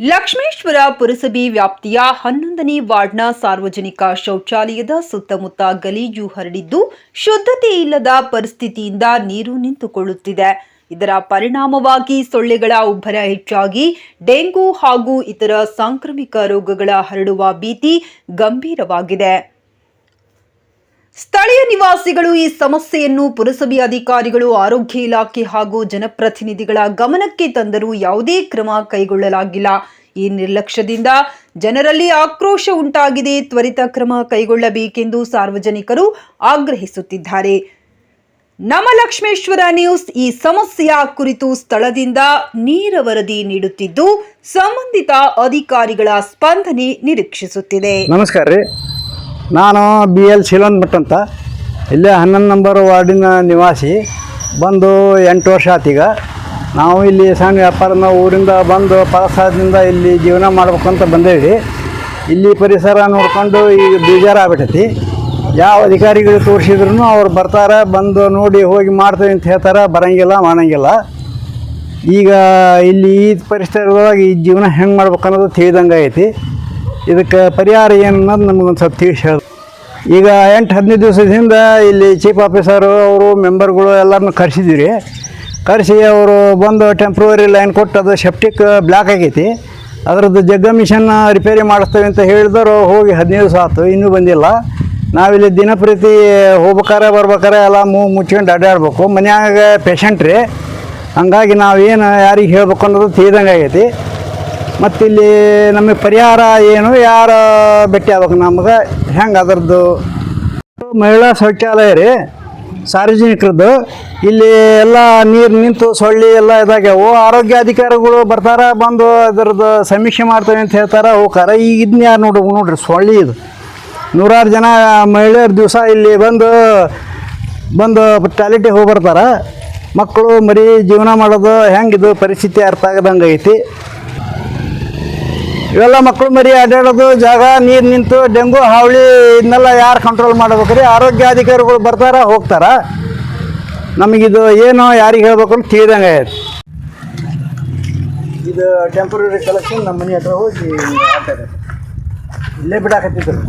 ಲಕ್ಷ್ಮೇಶ್ವರ ಪುರಸಭೆ ವ್ಯಾಪ್ತಿಯ ಹನ್ನೊಂದನೇ ವಾರ್ಡ್ನ ಸಾರ್ವಜನಿಕ ಶೌಚಾಲಯದ ಸುತ್ತಮುತ್ತ ಗಲೀಜು ಹರಡಿದ್ದು ಶುದ್ಧತೆ ಇಲ್ಲದ ಪರಿಸ್ಥಿತಿಯಿಂದ ನೀರು ನಿಂತುಕೊಳ್ಳುತ್ತಿದೆ. ಇದರ ಪರಿಣಾಮವಾಗಿ ಸೊಳ್ಳೆಗಳ ಉಬ್ಬರ ಹೆಚ್ಚಾಗಿ ಡೆಂಗು ಹಾಗೂ ಇತರ ಸಾಂಕ್ರಾಮಿಕ ರೋಗಗಳ ಹರಡುವ ಭೀತಿ ಗಂಭೀರವಾಗಿದೆ. ಸ್ಥಳೀಯ ನಿವಾಸಿಗಳು ಈ ಸಮಸ್ಯೆಯನ್ನು ಪುರಸಭೆ ಅಧಿಕಾರಿಗಳು, ಆರೋಗ್ಯ ಇಲಾಖೆ ಹಾಗೂ ಜನಪ್ರತಿನಿಧಿಗಳ ಗಮನಕ್ಕೆ ತಂದರೂ ಯಾವುದೇ ಕ್ರಮ ಕೈಗೊಳ್ಳಲಾಗಿಲ್ಲ. ಈ ನಿರ್ಲಕ್ಷ್ಯದಿಂದ ಜನರಲ್ಲಿ ಆಕ್ರೋಶ ಉಂಟಾಗಿದೆ. ತ್ವರಿತ ಕ್ರಮ ಕೈಗೊಳ್ಳಬೇಕೆಂದು ಸಾರ್ವಜನಿಕರು ಆಗ್ರಹಿಸುತ್ತಿದ್ದಾರೆ. ನಮ್ಮ ಲಕ್ಷ್ಮೇಶ್ವರ ನ್ಯೂಸ್ ಈ ಸಮಸ್ಯೆಯ ಕುರಿತು ಸ್ಥಳದಿಂದ ನೇರ ವರದಿ ನೀಡುತ್ತಿದ್ದು, ಸಂಬಂಧಿತ ಅಧಿಕಾರಿಗಳ ಸ್ಪಂದನೆ ನಿರೀಕ್ಷಿಸುತ್ತಿದೆ. ನಮಸ್ಕಾರ ರೀ. ನಾನು ಬಿ ಎಲ್ ಶಿಲನ್ ಭಟ್ ಅಂತ. ಇಲ್ಲೇ ಹನ್ನೊಂದು ನಂಬರ್ ವಾರ್ಡಿನ ನಿವಾಸಿ. ಬಂದು ಎಂಟು ವರ್ಷ ಆತೀಗ ನಾವು ಇಲ್ಲಿ ಸಣ್ಣ ವ್ಯಾಪಾರನ ಊರಿಂದ ಬಂದು ಪರಸಾದಿಂದ ಇಲ್ಲಿ ಜೀವನ ಮಾಡ್ಬೇಕಂತ ಬಂದೇವಿ. ಇಲ್ಲಿ ಪರಿಸರ ನೋಡ್ಕೊಂಡು ಈಗ ಬೇಜಾರಾಗ್ಬಿಟ್ಟೈತಿ ಯಾವ ಅಧಿಕಾರಿಗಳು ತೋರಿಸಿದ್ರು ಅವ್ರು ಬರ್ತಾರೆ, ಬಂದು ನೋಡಿ ಹೋಗಿ ಮಾಡ್ತೀವಿ ಅಂತ ಹೇಳ್ತಾರೆ, ಬರಂಗಿಲ್ಲ, ಮಾಡಂಗಿಲ್ಲ. ಈಗ ಇಲ್ಲಿ ಈ ಪರಿಸರದೊಳಗೆ ಈ ಜೀವನ ಹೆಂಗೆ ಮಾಡ್ಬೇಕು ಅನ್ನೋದು ತಿಳಿದಂಗೆ ಐತಿ. ಇದಕ್ಕೆ ಪರಿಹಾರ ಏನು ಅನ್ನೋದು ನಮಗೊಂದು ಸ್ವಲ್ಪ ತಿಳಿಸಿ ಹೇಳಿ ಈಗ ಎಂಟು, ಹದಿನೈದು ದಿವಸದಿಂದ ಇಲ್ಲಿ ಚೀಫ್ ಆಫೀಸರು ಅವರು ಮೆಂಬರ್ಗಳು ಎಲ್ಲರನ್ನು ಕರೆಸಿದ್ದೀರಿ. ಕರೆಸಿ ಅವರು ಬಂದು ಟೆಂಪ್ರವರಿ ಲೈನ್ ಕೊಟ್ಟು ಅದು ಸೆಪ್ಟಿಕ್ ಬ್ಲ್ಯಾಕ್ ಆಗೈತಿ. ಅದರದ್ದು ಜಗ್ಗ ಮಿಷನ್ ರಿಪೇರಿ ಮಾಡಿಸ್ತೇವೆ ಅಂತ ಹೇಳಿದ್ರು. ಹೋಗಿ ಹದಿನೈದು ದಿವಸ ಆಯ್ತು, ಇನ್ನೂ ಬಂದಿಲ್ಲ. ನಾವಿಲ್ಲಿ ದಿನಪ್ರತಿ ಹೋಗ್ಬೇಕಾರೆ, ಬರ್ಬೇಕಾರೆ ಎಲ್ಲ ಮೂ ಮುಚ್ಕೊಂಡು ಅಡ್ಡಾಡ್ಬೇಕು. ಮನ್ಯಾಗ ಪೇಷಂಟ್ ರೀ. ಹಂಗಾಗಿ ನಾವೇನು ಯಾರಿಗೆ ಹೇಳ್ಬೇಕು ಅನ್ನೋದು ತೀದಂಗೆ ಆಗೈತಿ. ಮತ್ತು ಇಲ್ಲಿ ನಮಗೆ ಪರಿಹಾರ ಏನು, ಯಾರು ಭೇಟಿ ಆಗ್ಬೇಕು ನಮ್ಗೆ? ಹೆಂಗೆ ಅದರದ್ದು? ಮಹಿಳಾ ಶೌಚಾಲಯ ರೀ, ಸಾರ್ವಜನಿಕರದ್ದು. ಇಲ್ಲಿ ಎಲ್ಲ ನೀರು ನಿಂತು ಸೊಳ್ಳಿ ಎಲ್ಲ ಇದಾಗ್ಯಾವು. ಆರೋಗ್ಯ ಅಧಿಕಾರಿಗಳು ಬರ್ತಾರ, ಬಂದು ಅದರದ್ದು ಸಮೀಕ್ಷೆ ಮಾಡ್ತೇವೆ ಅಂತ ಹೇಳ್ತಾರೆ, ಹೋಗ್ತಾರೆ. ಈಗ ಇದನ್ನ ಯಾರು ನೋಡ್ರಿ ನೋಡ್ರಿ, ಸೊಳ್ಳಿ ಇದು. ನೂರಾರು ಜನ ಮಹಿಳೆಯರ ದಿವಸ ಇಲ್ಲಿ ಬಂದು ಬಂದು ಟಾಯ್ಲೆಟಿಗೆ ಹೋಗಿ ಬರ್ತಾರೆ ಮಕ್ಕಳು ಮರಿ ಜೀವನ ಮಾಡೋದು ಹೆಂಗಿದು, ಪರಿಸ್ಥಿತಿ ಅರ್ಥ ಆಗದಂಗೆ ಐತಿ ಇವೆಲ್ಲ ಮಕ್ಕಳು ಮರಿ ಅಡ್ಡಾಡೋದು ಜಾಗ, ನೀರು ನಿಂತು, ಡೆಂಗು, ಹಾವಳಿ, ಇದನ್ನೆಲ್ಲ ಯಾರು ಕಂಟ್ರೋಲ್ ಮಾಡ್ಬೇಕು ರೀ ಆರೋಗ್ಯಾಧಿಕಾರಿಗಳು ಬರ್ತಾರ, ಹೋಗ್ತಾರ. ನಮಗಿದು ಏನು ಯಾರಿಗೆ ಹೇಳ್ಬೇಕು ಅಂತ ತಿಳಿದಂಗೆ ಇದು ಟೆಂಪ್ರರಿ ಕಲೆಕ್ಷನ್ ನಮ್ಮ ಮನೆ ಹತ್ರ ಹೋಗಿ ಇಲ್ಲೇ ಬಿಡಾಕತ್ತಿದ್ರು.